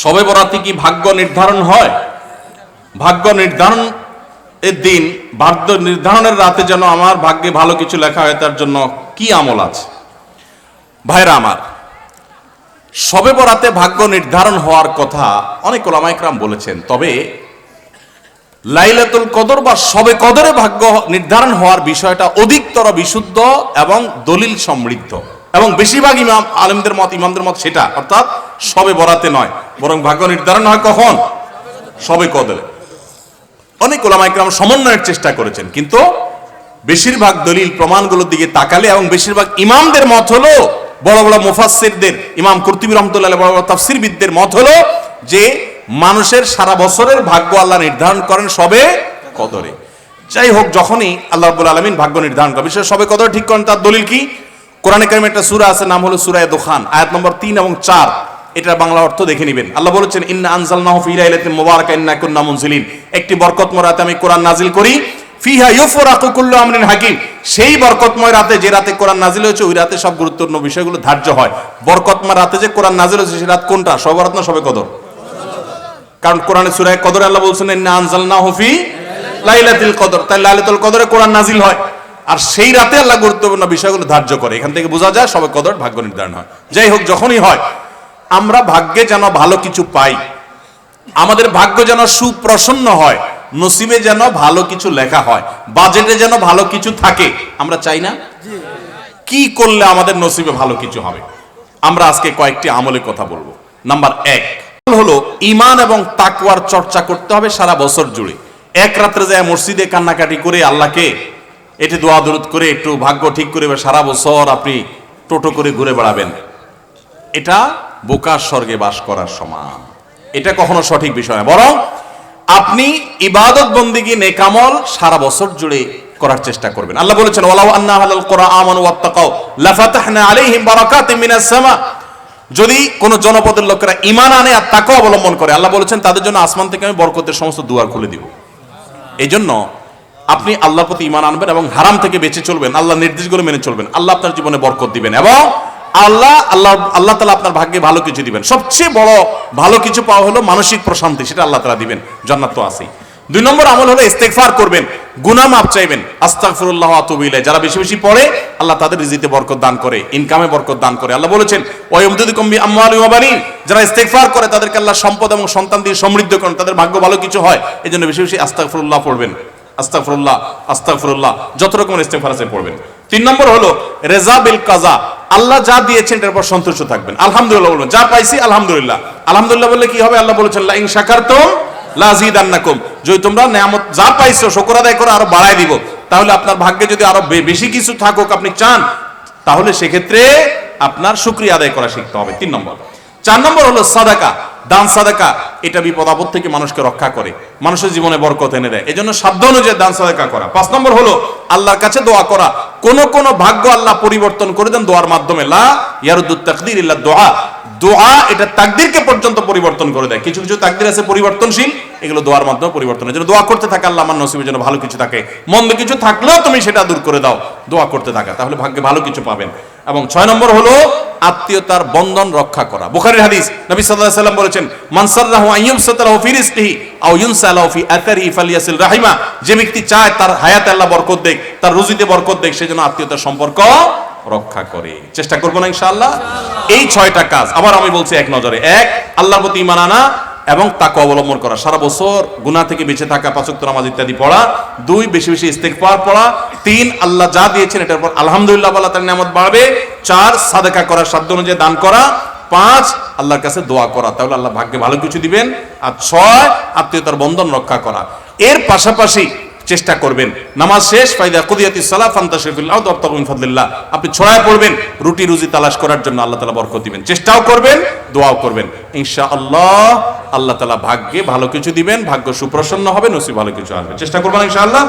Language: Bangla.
সবে বরাতে কি ভাগ্য নির্ধারণ হয়? ভাগ্য নির্ধারণ এর দিন, ভাগ্য নির্ধারণের রাতে যেন আমার ভাগ্যে ভালো কিছু লেখা হয়, তার জন্য কি আমল আছে? ভাইরা আমার, সবে বরাতে ভাগ্য নির্ধারণ হওয়ার কথা অনেক ওলামাইকরাম বলেছেন, তবে লাইলাতুল কদর বা সবে কদরে ভাগ্য নির্ধারণ হওয়ার বিষয়টা অধিকতর বিশুদ্ধ এবং দলিল সমৃদ্ধ। এবং বেশিরভাগ ইমাম, আলেমদের মত, ইমামদের মত সেটা, অর্থাৎ সবে বরাতে নয়। বরং ভাগ্য নির্ধারণ হয় কখন? সবে কদরে। অনেক ওলামাইকরাম সমন্বয়ের চেষ্টা করেছেন, কিন্তু বেশিরভাগ দলিল প্রমাণগুলোর দিকে তাকালে এবং বেশিরভাগ ইমামদের মত হলো, বড় বড় মুফাসসিরদের, ইমাম কুর্তুবী রহমতুল্লাহ বড় বড় তাফসিরবিদদের মত হলো যে, মানুষের সারা বছরের ভাগ্য আল্লাহ নির্ধারণ করেন সবে কদরে। যাই হোক, যখনই আল্লাহ রাব্বুল আলামিন ভাগ্য নির্ধারণ করে বিশেষ সবে কদরে ঠিক করেন, তার দলিল কি? কোরআনে কারিমে একটা সূরা আছে, নাম হলো সূরা দোখান, আয়াত নম্বর 3 এবং 4 এটা বাংলা অর্থ দেখে নেবেন। আল্লাহ বলেছেন, ইন্না আনসাল নাহফিলাইলাতে মুবারাকা, ইন্না কুন্না মুনজিলিন। একটি বরকতময় রাতে আমি কোরআন নাজিল করি। ফিহা ইউফরাকু কুল্লু আমরিন হাকিম। সেই বরকতময় রাতে, যে রাতে কোরআন নাজিল হয়েছে, ওই রাতে সব গুরুত্বপূর্ণ বিষয়গুলো ধার্য হয়। বরকতময় রাতে যে কোরআন নাজিল হয়েছে সেই রাত কোনটা? সবরাত না সবে কদর? কারণ কোরআনে সূরায়ে কদর আল্লাহ বলছেন, ইন্না আনজালনাহু ফি লাইলাতুল কদর। তাই লাইলাতুল কদরে কোরআন নাজিল হয়। আর সেই রাতে আল্লাহ গুরুত্বপূর্ণ বিষয়গুলো ধার্য করে। এখান থেকে বোঝা যায়, সবে কদর ভাগ্য নির্ধারণ হয়। যাই হোক, যখনই হয় আমরা ভাগ্যে যেন ভালো কিছু পাই। আমাদের ভাগ্য যেন সুপ্রসন্ন হয় নসিবে যেন ভালো কিছু লেখা হয় বাজেটে যেন ভালো কিছু থাকে। আমরা চাই না? কি করলে আমাদের নসিবে ভালো কিছু হবে? আমরা আজকে কয়েকটি আমলে কথা বলব। নাম্বার এক হলো ইমান এবং তাকওয়ার চর্চা করতে হবে সারা বছর জুড়ে। এক রাত্রে যায় মসজিদে কান্নাকাটি করে আল্লাহকে এটি দোয়া দরুদ করে একটু ভাগ্য ঠিক করে সারা বছর আপনি টোটো করে ঘুরে বেড়াবেন। এটা বোকার স্বর্গে বাস করার সমান। এটা কখনো সঠিক বিষয় বরং আপনি ইবাদত বন্দিগি নেকামল সারা বছর জুড়ে করার চেষ্টা করবেন। আল্লাহ বলেছেন, ওয়ালাউ আন্না হালাল কোরআ আমানু ওয়াত্তাকাও লাফাতাহনা আলাইহিম বারাকাতিম মিনাস সামা। যদি কোন জনপদের লোকেরা ইমান আনে আর তাকে অবলম্বন করে, আল্লাহ বলেছেন, তাদের জন্য আসমান থেকে আমি বরকতের সমস্ত দুয়ার খুলে দিব। এই জন্য আপনি আল্লাহর প্রতি ইমান আনবেন এবং হারাম থেকে বেঁচে চলবেন। আল্লাহ নির্দেশগুলো মেনে চলবেন। আল্লাহ আপনার জীবনে বরকত দিবেন এবং আল্লাহ আল্লাহ আল্লাহ তালা আপনার ভাগ্যে ভালো কিছু দিবেন। সবচেয়ে বড় ভালো কিছু পাওয়া হলো মানসিক প্রশান্তি, সেটা আল্লাহ তালা দিবেন, জান্নাত তো আছেই। দুই নম্বর আমল হলো ইস্তেগফার করবেন, গুনাহ মাপ চাইবেন, আস্তাগফিরুল্লাহ ওয়া আতুবু ইলাইহি, যারা বেশি বেশি পড়ে, আল্লাহ তাদের রিজিতে বরকত দান করে ইনকামে বরকত দান করে। আল্লাহ বলেছেন, ওয়া ইমদুদুকুম বি আমওয়ালি ওয়া বানিন যারা ইস্তেগফার করে, তাদেরকে আল্লাহ সম্পদ এবং সন্তান দিয়ে সমৃদ্ধ করেন, তাদের ভাগ্য ভালো কিছু হয়, এজন্য বেশি বেশি আস্তাগফিরুল্লাহ পড়বেন। আস্তাগফিরুল্লাহ আস্তাগফিরুল্লাহ, যত রকমের ইস্তেগফার আছে পড়বেন। তিন নম্বর হলো, রেজা বিল কাজা আল্লাহ যা দিয়েছেন এটার উপর সন্তুষ্ট থাকবেন। আলহামদুলিল্লাহ বলবেন যা পাইছি আলহামদুলিল্লাহ। আলহামদুলিল্লাহ বললে কি হবে? আল্লাহ বলেছেন লা ইন শাকারতুম লাজিদান্নাকুম যদি তোমরা নিয়ামত যা পাইছো, শুকর আদায় করে, আরও বাড়ায় দিব। তাহলে আপনার ভাগ্যে যদি আরও বেশি কিছু থাকুক, আপনি চান, তাহলে সেক্ষেত্রে আপনার শুকরিয়া আদায় করা শিখতে হবে। তিন নম্বর। চার নম্বর হলো সাদাকা, দান সাদাকা। এটা বিপদ আপদ থেকে মানুষকে রক্ষা করে, মানুষের জীবনে বরকত এনে দেয়। এজন্য সাধ্য অনুযায়ী দান সাদাকা করা। পাঁচ নম্বর হলো আল্লাহর কাছে দোয়া করা। কোন কোন ভাগ্য আল্লাহ পরিবর্তন করে দেন দোয়ার মাধ্যমে। লা তাকদির দোয়া। দোয়া এটা তাকদিরকে পর্যন্ত পরিবর্তন করে দেয়। কিছু কিছু তাকদির আছে পরিবর্তনশীল, এগুলো দোয়ার মাধ্যমে পরিবর্তন হয়। দোয়া করতে থাকে আল্লাহ আমার নসিবের জন্য ভালো কিছু থাকে। মন্দ কিছু থাকলেও তুমি সেটা দূর করে দাও। দোয়া করতে থাকা, তাহলে ভাগ্যে ভালো কিছু পাবেন। এবং ছয় নম্বর হলো আত্মীয়তার বন্ধন রক্ষা করা। বুখারীর হাদিস, নবী সাল্লাল্লাহু সাল্লাম বলেছেন, মান আইয়ুম ইউবসাতাহু ফি রিজকিহি আও ইউনসালাহু ফি আথারিহি ফালিয়াসিল রাহিমা। যে ব্যক্তি চায় তার হায়াতে আল্লাহ বরকত দেখ তার রুজিতে বরকত দেখ সেজন্য আত্মীয়তার সম্পর্ক রক্ষা করে। চেষ্টা করব না ইনশাআল্লাহ? এই ছয়টা কাজ। আবার আমি বলছি এক নজরে। এক, আল্লাহর প্রতি ইমান আনা। এবং তাকে অবলম্বন করা। সারা বছর গুনাহ থেকে বেঁচে থাকা পাঁচক্ত নামাজ ইত্যাদি পড়া, দুই, বেশি বেশি ইস্তেগফার পড়া, তিন, আল্লাহ যা দিয়েছেন এটার পর আলহামদুলিল্লাহ বলা তার নিয়ামত বাড়বে, চার, সাদেকা করা, সাধ্য অনুযায়ী দান করা, পাঁচ, আল্লাহর কাছে দোয়া করা। তাহলে আল্লাহ ভাগ্যে ভালো কিছু দিবেন, আর ছয়, আত্মীয়তার বন্ধন রক্ষা করা। এর পাশাপাশি চেষ্টা করবেন। নামাজ শেষ, ফাইদা কুদিয়াতি সালাহ ফান্তাশরিফুল্লাহ দপ্তকুম ফাদলিল্লাহ। আপনি ছড়ায় পড়বেন রুটি রুজি তালাশ করার জন্য আল্লাহ তালা বরকত দিবেন। চেষ্টাও করবেন, দোয়াও করবেন। ইনশাআল্লাহ আল্লাহ তালা ভাগ্যে ভালো কিছু দিবেন, ভাগ্য সুপ্রসন্ন হবে, নসিব ভালো কিছু আসবে। চেষ্টা করবেন ইনশাআল্লাহ।